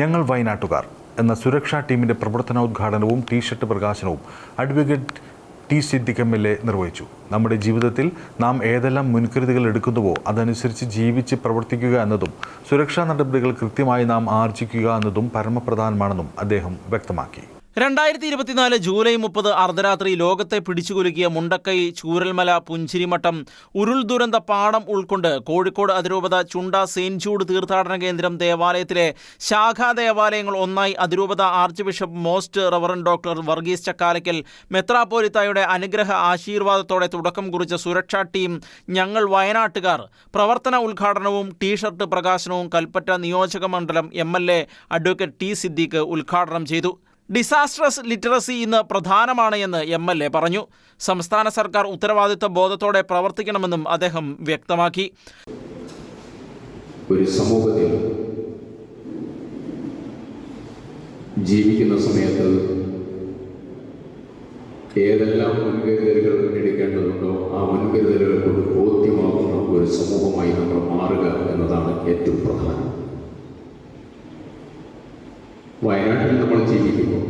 ഞങ്ങൾ വയനാട്ടുകാർ എന്ന സുരക്ഷാ ടീമിന്റെ പ്രവർത്തനോദ്ഘാടനവും ടീഷർട്ട് പ്രകാശനവും advocate T Siddique M L A നിർവഹിച്ചു. നമ്മുടെ ജീവിതത്തിൽ നാം ഏതെല്ലാം മുൻകരുതലുകൾ എടുക്കുന്നുവോ അതനുസരിച്ച് ജീവിച്ച് പ്രവർത്തിക്കുക എന്നതും സുരക്ഷാ നടപടികൾ കൃത്യമായി നാം ആർജിക്കുക എന്നതും പരമപ്രധാനമാണെന്നും അദ്ദേഹം വ്യക്തമാക്കി. രണ്ടായിരത്തി ഇരുപത്തിനാല് ജൂലൈ മുപ്പത് അർദ്ധരാത്രി ലോകത്തെ പിടിച്ചുകുലുക്കിയ മുണ്ടക്കൈ ചൂരൽമല പുഞ്ചിരിമട്ടം ഉരുൾ ദുരന്ത പാടം ഉൾക്കൊണ്ട് കോഴിക്കോട് അതിരൂപത ചുണ്ട സെയിന്റ് ജൂഡ് തീർത്ഥാടന കേന്ദ്രം ദേവാലയത്തിലെ ശാഖാ ദേവാലയങ്ങൾ ഒന്നായി അതിരൂപത archbishop most reverend doctor Varghese Chakkalakkal മെത്രാപ്പോലിത്തായുടെ അനുഗ്രഹ ആശീർവാദത്തോടെ തുടക്കം കുറിച്ച സുരക്ഷാ ടീം ഞങ്ങൾ വയനാട്ടുകാർ. പ്രവർത്തന ഉദ്ഘാടനവും ടീഷർട്ട് പ്രകാശനവും കൽപ്പറ്റ നിയോജക മണ്ഡലം M L A advocate T Siddique ഉദ്ഘാടനം ചെയ്തു. ഡിസാസ്ട്രസ് ലിറ്ററസി ഇന്ന് പ്രധാനമാണ് എന്ന് എം എൽ എ പറഞ്ഞു. സംസ്ഥാന സർക്കാർ ഉത്തരവാദിത്ത ബോധത്തോടെ പ്രവർത്തിക്കണമെന്നും അദ്ദേഹം വ്യക്തമാക്കി. ഒരു സമൂഹത്തിൽ ജീവിക്കുന്ന സമയത്ത് ഏതെല്ലാം മുൻകരുതലുകൾ എടുക്കേണ്ടതുണ്ടോ ആ മുൻകരുതലുകൾ കൊണ്ട് ബോധ്യമാകുന്ന ഒരു സമൂഹമായി നമ്മൾ മാറുക എന്നതാണ് ഏറ്റവും പ്രധാനം വയനാട്ടിൽ നമ്മൾ ജീവിക്കുമ്പോൾ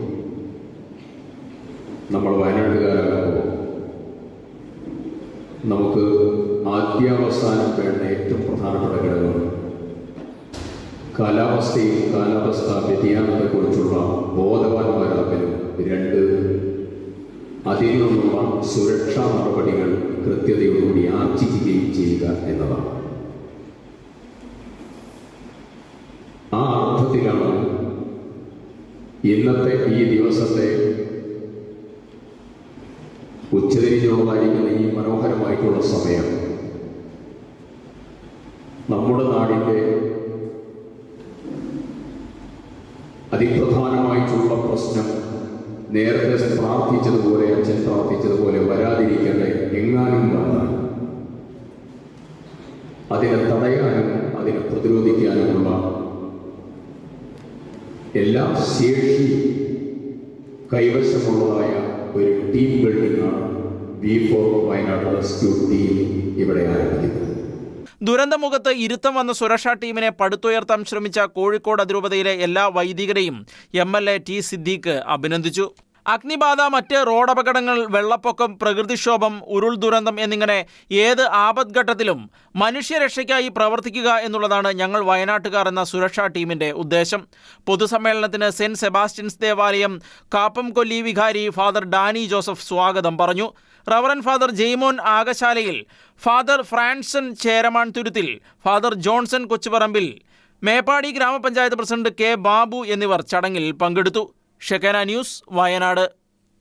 നമ്മൾ വയനാട്ടുകാരാകുമ്പോൾ നമുക്ക് ആദ്യാവസാനം വേണ്ട ഏറ്റവും പ്രധാനപ്പെട്ട ഘടകമാണ് കാലാവസ്ഥയും കാലാവസ്ഥ വ്യതിയാനത്തെക്കുറിച്ചുള്ള ബോധവാന്മാരാകലും രണ്ട്. അതിൽ നിന്നുള്ള സുരക്ഷാ നടപടികൾ കൃത്യതയോടുകൂടി ആർജിക്കുകയും ചെയ്യുക എന്നതാണ്. ആ അർത്ഥത്തിലാണ് ഇന്നത്തെ ഈ ദിവസത്തെ ഉച്ചതിരിഞ്ഞുള്ളതായിരിക്കുന്ന ഈ മനോഹരമായിട്ടുള്ള സമയം നമ്മുടെ നാടിന്റെ അതിപ്രധാനമായിട്ടുള്ള പ്രശ്നം നേരത്തെ പ്രാർത്ഥിച്ചതുപോലെ അച്ഛൻ പ്രാർത്ഥിച്ചതുപോലെ വരാതിരിക്കട്ടെ എങ്ങാനും വന്നാൽ അതിനെ തടയാനും അതിനെ പ്രതിരോധിക്കാനുമുള്ള എല്ലാ ശേഷി കൈവശമുള്ളതായ ഒരു ടീം ബിൽഡിംഗ് ആണ് B for Wayanad rescue team ഇവിടെ ആരംഭിക്കുന്നത്. ദുരന്തമുഖത്ത് ഇരുത്തം വന്ന സുരക്ഷാ ടീമിനെ പടുത്തുയർത്താൻ ശ്രമിച്ച കോഴിക്കോട് അതിരൂപതയിലെ എല്ലാ വൈദികരെയും M L A T Siddique അഭിനന്ദിച്ചു. അഗ്നിബാധ മറ്റ് റോഡപകടങ്ങൾ വെള്ളപ്പൊക്കം പ്രകൃതിക്ഷോഭം ഉരുൾ ദുരന്തം എന്നിങ്ങനെ ഏത് ആപദ്ഘട്ടത്തിലും മനുഷ്യരക്ഷയ്ക്കായി പ്രവർത്തിക്കുക എന്നുള്ളതാണ് ഞങ്ങൾ വയനാട്ടുകാർ എന്ന സുരക്ഷാ ടീമിന്റെ ഉദ്ദേശം. പൊതുസമ്മേളനത്തിന് സെന്റ് സെബാസ്റ്റ്യൻസ് ദേവാലയം കാപ്പം കൊല്ലി വികാരി ഫാദർ ഡാനി ജോസഫ് സ്വാഗതം പറഞ്ഞു. Reverend father Jaimon ആകശാലയിൽ father Franson Cheraman തുരുത്തിൽ father Johnson Kochuparambil Meppadi grama panchayat president K Babu എന്നിവർ ചടങ്ങിൽ പങ്കെടുത്തു. ഷെക്കന ന്യൂസ് വയനാട്